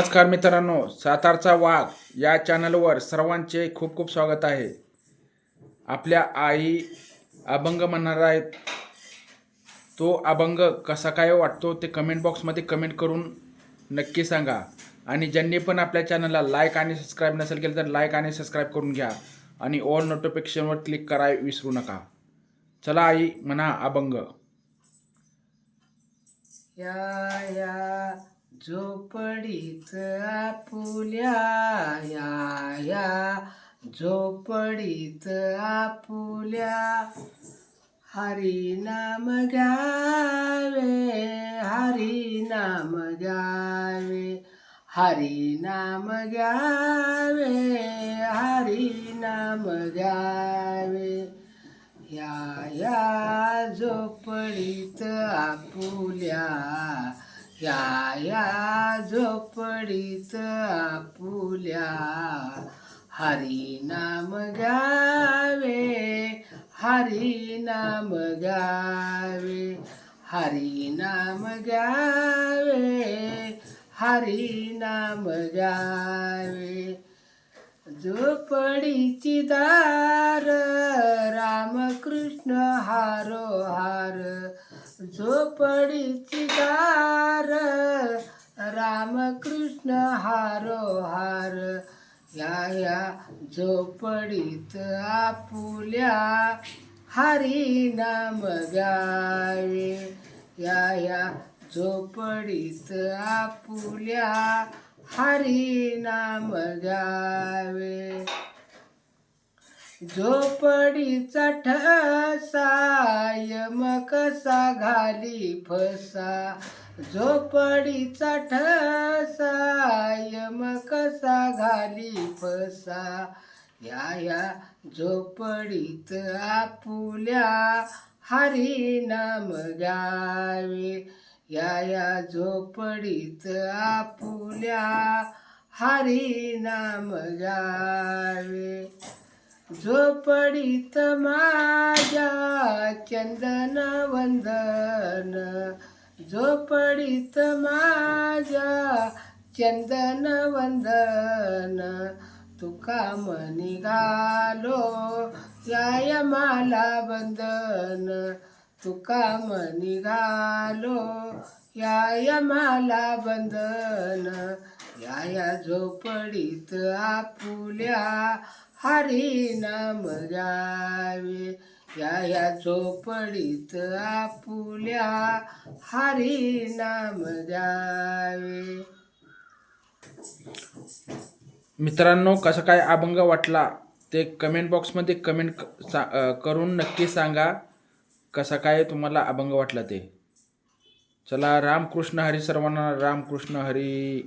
नमस्कार मित्रांनो सातारचा वाघ या चॅनलवर सर्वांचे खूप खूप स्वागत आहे. आपल्या आई अभंग म्हणणार आहेत. तो अभंग कसा काय वाटतो ते कमेंट बॉक्समध्ये कमेंट करून नक्की सांगा. आणि ज्यांनी पण आपल्या चॅनलला लाईक आणि सबस्क्राईब नसेल केलं तर लाईक आणि सबस्क्राईब करून घ्या. आणि ऑल नोटिफिकेशनवर क्लिक कराय विसरू नका. चला आई म्हणा अभंग. या या. झोपडीत आपुल्या या झोपडीत आपुल्या हरी नाम घ्यावे हरी नाम घ्यावे. हरी नाम घ्यावे हरी नाम घ्यावे. या या. झोपडीत आपुल्या या या झोपडीत आपुल्या. हरी नाम गावे हरी नाम गावे. हरी नाम गावे हरी नाम गावे. झोपडीची दार रामकृष्ण हारो हार. झोपडीची दार रामकृष्ण हारो हार या या झोपडीत आपुल्या हरी नाम गावे. या या झोपडीत आपुल्या हरी नाम गावे. झोपडीचा ठसाय यम कसा घाली फसा? झोपडीचा ठसाय यम कसा घाली फसा? या या झोपडीत आपुल्या हरी नाम गावे या या झोपडीत आपुल्या हरी नाम गावे झोपडीत माझ्या चंदन वंदन. झोपडीत माझ्या चंदन वंदन. तुका मनी घालो या मला बंधन तुका मनी घालो या मला बंधन या झोपडीत आपुल्या हरी नाम गावे. या या झोपडीत आपुल्या हरी नाम गावे. मित्रांनो कसं काय अभंग वाटला ते कमेंट बॉक्समध्ये कमेंट क- सा अ, करून नक्की सांगा. कसा काय तुम्हाला अभंग वाटला ते. चला रामकृष्ण हरी सर्वांना रामकृष्ण हरी.